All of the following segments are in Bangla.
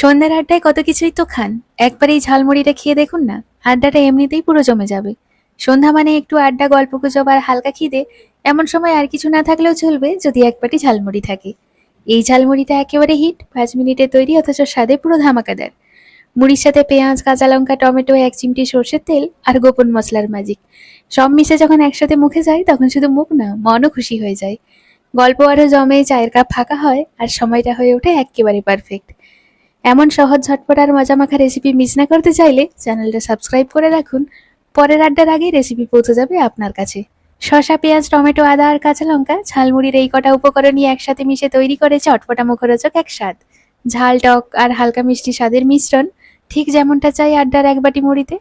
সন্ধ্যের আড্ডায় কত কিছুই তো খান। একবার এই ঝালমুড়িটা খেয়ে দেখুন না, আড্ডাটা এমনিতেই পুরো জমে যাবে। সন্ধ্যা মানে একটু আড্ডা, গল্প গুজব আর হালকা খিদে, এমন সময় আর কিছু না থাকলেও চলবে যদি এক পাটি ঝালমুড়ি থাকে। এই ঝালমুড়িটা একেবারে হিট, পাঁচ মিনিটে তৈরি অথচ স্বাদে পুরো ধামাকা ধামাকাদার। মুড়ির সাথে পেঁয়াজ, কাঁচা লঙ্কা, টমেটো, এক চিমটি সর্ষের তেল আর গোপন মশলার ম্যাজিক সব মিশে যখন একসাথে মুখে যায়, তখন শুধু মুখ না, মনও খুশি হয়ে যায়। গল্প আরও জমে, চায়ের কাপ ফাঁকা হয় আর সময়টা হয়ে ওঠে একেবারে পারফেক্ট এমন সহজ ঝটপট আর মজা মাখা রেসিপি মিস না করতে চাইলে চ্যানেলটা সাবস্ক্রাইব করে রাখুন। পরের আড্ডার আগেই রেসিপি পৌঁছে যাবে আপনার কাছে। শসা, পেঁয়াজ, টমেটো, আদা আর কাঁচা লঙ্কা, ঝালমুড়ির এই কটা উপকরণই একসাথে মিশে তৈরি করে চটপটা মুখরোচক এক স্বাদ। ঝাল, টক আর হালকা মিষ্টি স্বাদের মিশ্রণ, ঠিক যেমনটা চাই আড্ডার এক বাটি মুড়িতে।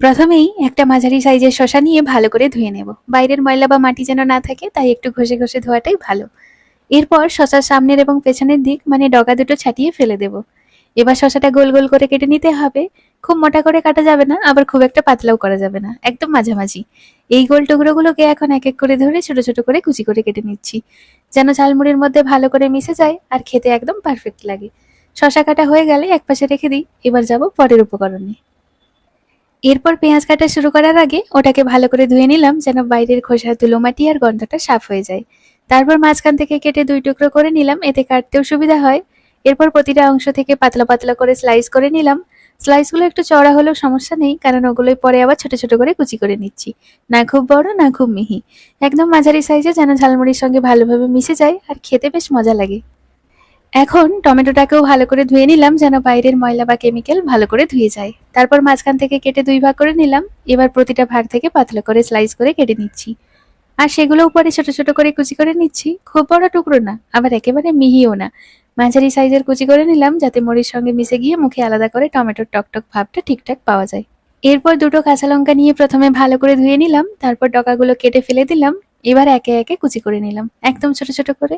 প্রথমেই একটা মাঝারি সাইজের শসা নিয়ে ভালো করে ধুয়ে নেব। বাইরের ময়লা বা মাটি যেন না থাকে, তাই একটু ঘষে ঘষে ধোয়াটাই ভালো। এরপর শসার সামনের এবং পেছনের দিক মানে ডগা দুটো ছাটিয়ে ফেলে দেব। এবার শশাটা গোল গোল করে কেটে নিতে হবে। খুব মোটা করে কাটা যাবে না, আবার খুব একটা পাতলাও করা যাবে না। একদম মাঝামাঝি। এই গোল টুকরোগুলোকে এখন এক এক করে ধরে ছোট ছোট করে কুচি করে কেটে নিচ্ছি। যেন ঝালমুড়ির মধ্যে ভালো করে মিশে যায় আর খেতে একদম পারফেক্ট লাগে। শশা কাটা হয়ে গেলে এক পাশে রেখে দিই। এবার যাব পরের উপকরণে। এরপর পেঁয়াজ কাটা শুরু করার আগে ওটাকে ভালো করে ধুয়ে নিলাম যেন বাইরের খোসার ধুলোমাটি আর গন্ধটা সাফ হয়ে যায়। তারপর মাঝখান থেকে কেটে দুই টুকরো করে নিলাম, এতে কাটতেও সুবিধা হয়। এরপর প্রতিটা অংশ থেকে পাতলা পাতলা করে স্লাইস করে নিলাম। স্লাইসগুলো একটু চড়া হলেও সমস্যা নেই, কারণ ওগুলোই পরে আবার ছোট ছোট করে কুচি করে নিচ্ছি। না খুব বড়, না খুব মিহি। একদম মাঝারি সাইজে যেন ঝালমুড়ির সঙ্গে ভালোভাবে মিশে যায়, আর খেতে বেশ মজা লাগে। এখন টমেটোটাকেও ভালো করে ধুয়ে নিলাম যেন বাইরের ময়লা বা কেমিক্যাল ভালো করে ধুয়ে যায়। তারপর মাঝখান থেকে কেটে দুই ভাগ করে নিলাম। এবার প্রতিটা ভাগ থেকে পাতলা করে স্লাইস করে কেটে নিচ্ছি। আর সেগুলো উপরে ছোট ছোট করে কুচি করে নিচ্ছি। খুব বড় টুকরো না, আবার একেবারে মিহিও না। মাঝারি সাইজের কুচি করে নিলাম যাতে মুড়ির সঙ্গে মিশে গিয়ে মুখে আলাদা করে টমেটোর টকটক ভাবটা ঠিকঠাক পাওয়া যায়। এরপর দুটো কাঁচা লঙ্কা নিয়ে প্রথমে ভালো করে ধুয়ে নিলাম, তারপর ডকাগুলো কেটে ফেলে দিলাম, এবার একে একে কুচি করে নিলাম, একদম ছোট ছোট করে।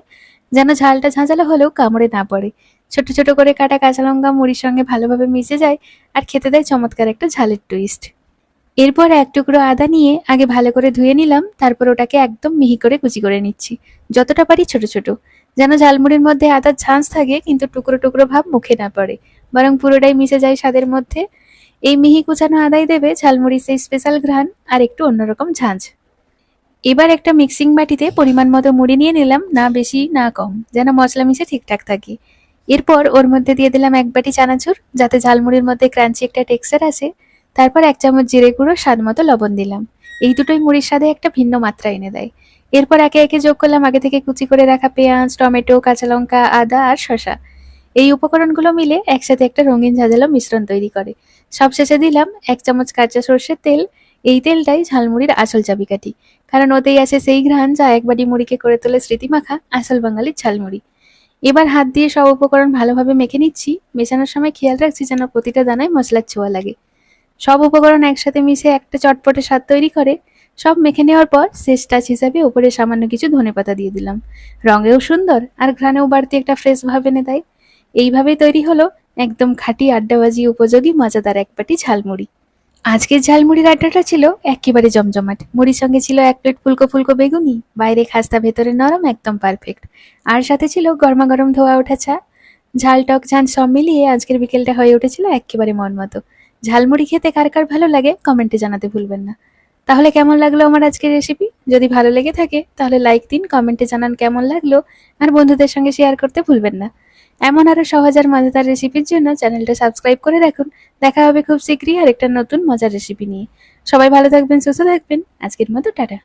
যেন ঝালটা ঝাঁঝালো হলেও কামড়ে না পড়ে। ছোট ছোট করে কাটা কাঁচা লঙ্কা মুড়ির সঙ্গে ভালোভাবে মিশে যায় আর খেতে দেয় চমৎকার একটা ঝালের টুইস্ট এরপর এক টুকরো আদা নিয়ে আগে ভালো করে ধুয়ে নিলাম, তারপর ওটাকে একদম মিহি করে কুচি করে নিচ্ছি, যতটা পারি ছোট ছোট। যেন ঝালমুড়ির মধ্যে আদার ঝাঁঝ থাকে, কিন্তু টুকরো টুকরো ভাব মুখে না পড়ে। বরং পুরোটাই মিশে যায় স্বাদের মধ্যে। এই মিহি কুচানো আদাই দেবে ঝালমুড়ির সেই স্পেশাল ঘ্রাণ আর একটু অন্যরকম ঝাঁঝ এবার একটা মিক্সিং বাটিতে পরিমাণ মতো মুড়ি নিয়ে নিলাম, না বেশি, না কম, যেন মশলা মিশে ঠিকঠাক থাকে। এরপর ওর মধ্যে দিয়ে দিলাম এক বাটি চানাচুর, যাতে ঝালমুড়ির মধ্যে ক্রাঞ্চি একটা টেক্সচার আসে। তারপর এক চামচ জিরে গুঁড়ো, স্বাদ মতো লবণ দিলাম। এই দুটোই মুড়ির স্বাদে একটা ভিন্ন মাত্রা এনে দেয়। এরপর একে একে যোগ করলাম আগে থেকে কুচি করে রাখা পেঁয়াজ, টমেটো, কাঁচা লঙ্কা, আদা আর শসা। এই উপকরণগুলো মিলে একসাথে একটা রঙিন ঝাঁঝালো মিশ্রণ তৈরি করে। সবশেষে দিলাম এক চামচ কাঁচা সর্ষের তেল। এই তেলটাই ঝালমুড়ির আসল চাবিকাঠি। কারণ ওতেই আছে সেই ঘ্রাণ যা এক বাটি মুড়িকে করে তোলে স্মৃতিমাখা আসল বাঙালির ঝালমুড়ি। এবার হাত দিয়ে সব উপকরণ ভালোভাবে মেখে নিচ্ছি। মেশানোর সময় খেয়াল রাখছি যেন প্রতিটা দানায় মশলার ছোঁয়া লাগে। সব উপকরণ একসাথে মিশে একটা চটপটে স্বাদ তৈরি করে। সব মেখে নেওয়ার পর শেষ টাচ হিসাবে উপরে সামান্য কিছু ধনেপাতা দিয়ে দিলাম। রঙেও সুন্দর আর ঘ্রাণেও বাড়তি একটা ফ্রেশ ভাব এনে দেয়। এইভাবেই তৈরি হলো একদম খাঁটি আড্ডাবাজি উপযোগী মজাদার এক পাটি ঝালমুড়ি। আজকের ঝালমুড়ির আড্ডাটা ছিল একেবারে জমজমাট। মুড়ির সঙ্গে ছিল এক প্লেট ফুলকো ফুলকো বেগুনি, বাইরে খাস্তা, ভেতরে নরম, একদম পারফেক্ট আর সাথে ছিল গরমা গরম ধোয়া ওঠা চা। ঝাল টক ঝাল সব মিলিয়ে আজকের বিকেলটা হয়ে উঠেছিল একেবারে মন মতো ঝালমুড়ি খেতে কার কার ভালো লাগে কমেন্টে জানাতে ভুলবেন না। তাহলে কেমন লাগল আমার আজকের রেসিপি যদি ভালো লেগে থাকে, তাহলে লাইক দিন কমেন্টে জানান কেমন লাগল, আর বন্ধুদের সঙ্গে শেয়ার করতে ভুলবেন না। এমন আরও সহজ আর মজাদার রেসিপির জন্য চ্যানেলটা সাবস্ক্রাইব করে রাখুন। দেখা হবে খুব শীঘ্রই আর একটা নতুন মজার রেসিপি নিয়ে। সবাই ভালো থাকবেন, সুস্থ থাকবেন। আজকের মতো, টাটা।